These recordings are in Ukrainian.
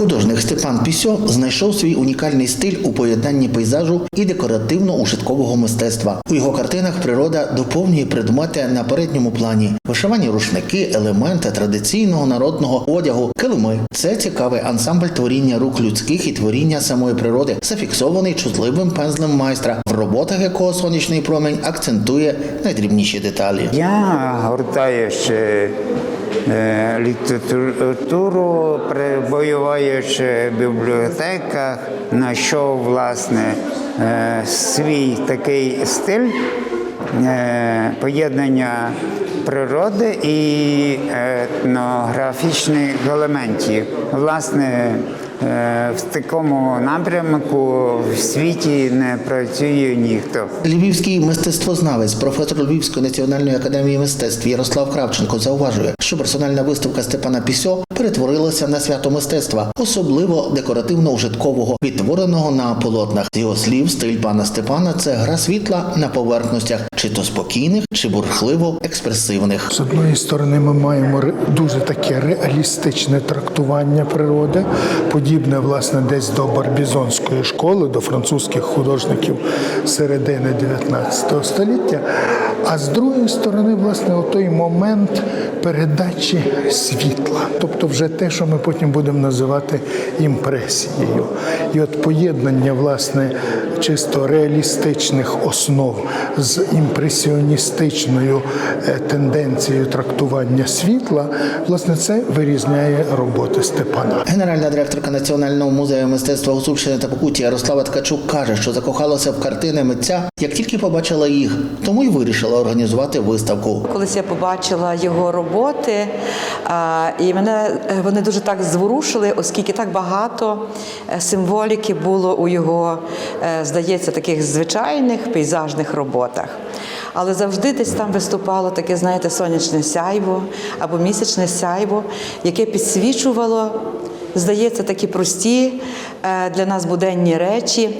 Художник Степан Пісьо знайшов свій унікальний стиль у поєднанні пейзажу і декоративно-ушиткового мистецтва. У його картинах природа доповнює предмети на передньому плані, вишивані рушники, елементи традиційного народного одягу, килими. Це цікавий ансамбль творіння рук людських і творіння самої природи, зафіксований чутливим пензлем майстра, в роботах якого сонячний промінь акцентує найдрібніші деталі. Я гортаю ще літературу, перебуваючи в бібліотеках, знайшов власне е, свій такий стиль е, поєднання природи і етнографічних елементів. Власне, е, в такому напрямку в світі не працює ніхто. Львівський мистецтвознавець, професор Львівської національної академії мистецтв Ярослав Кравченко зауважує, що персональна виставка Степана Пісьо перетворилася на свято мистецтва, особливо декоративно-ужиткового, відтвореного на полотнах. З його слів, стиль пана Степана це гра світла на поверхностях, чи то спокійних, чи бурхливо експресивних. З одної сторони, ми маємо дуже таке реалістичне трактування природи, подібне власне десь до барбізонської школи, до французьких художників середини 19 століття. А з другої сторони, власне, той момент передачі світла, тобто вже те, що ми потім будемо називати імпресією. І от поєднання, власне, чисто реалістичних основ з імпресіоністичною е, тенденцією трактування світла, власне, це вирізняє роботи Степана. Генеральна директорка Національного музею мистецтва Гуцульщини та Покуття Ярослава Ткачук каже, що закохалася в картини митця, як тільки побачила їх, тому й вирішила організувати виставку. Колись я побачила його роботи, і мене е, вони дуже так зворушили, оскільки так багато е, символіки було у його, здається, таких звичайних пейзажних роботах. Але завжди десь там виступало таке, знаєте, сонячне сяйво або місячне сяйво, яке підсвічувало, здається, такі прості е, для нас буденні речі,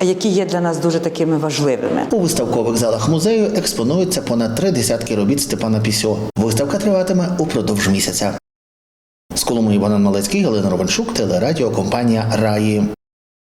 які є для нас дуже такими важливими. У виставкових залах музею експонуються понад три десятки робіт Степана Пісьо. Виставка триватиме упродовж місяця. З Коломиї Богдан Малецький, Галина Ровеншук, телерадіокомпанія Раї.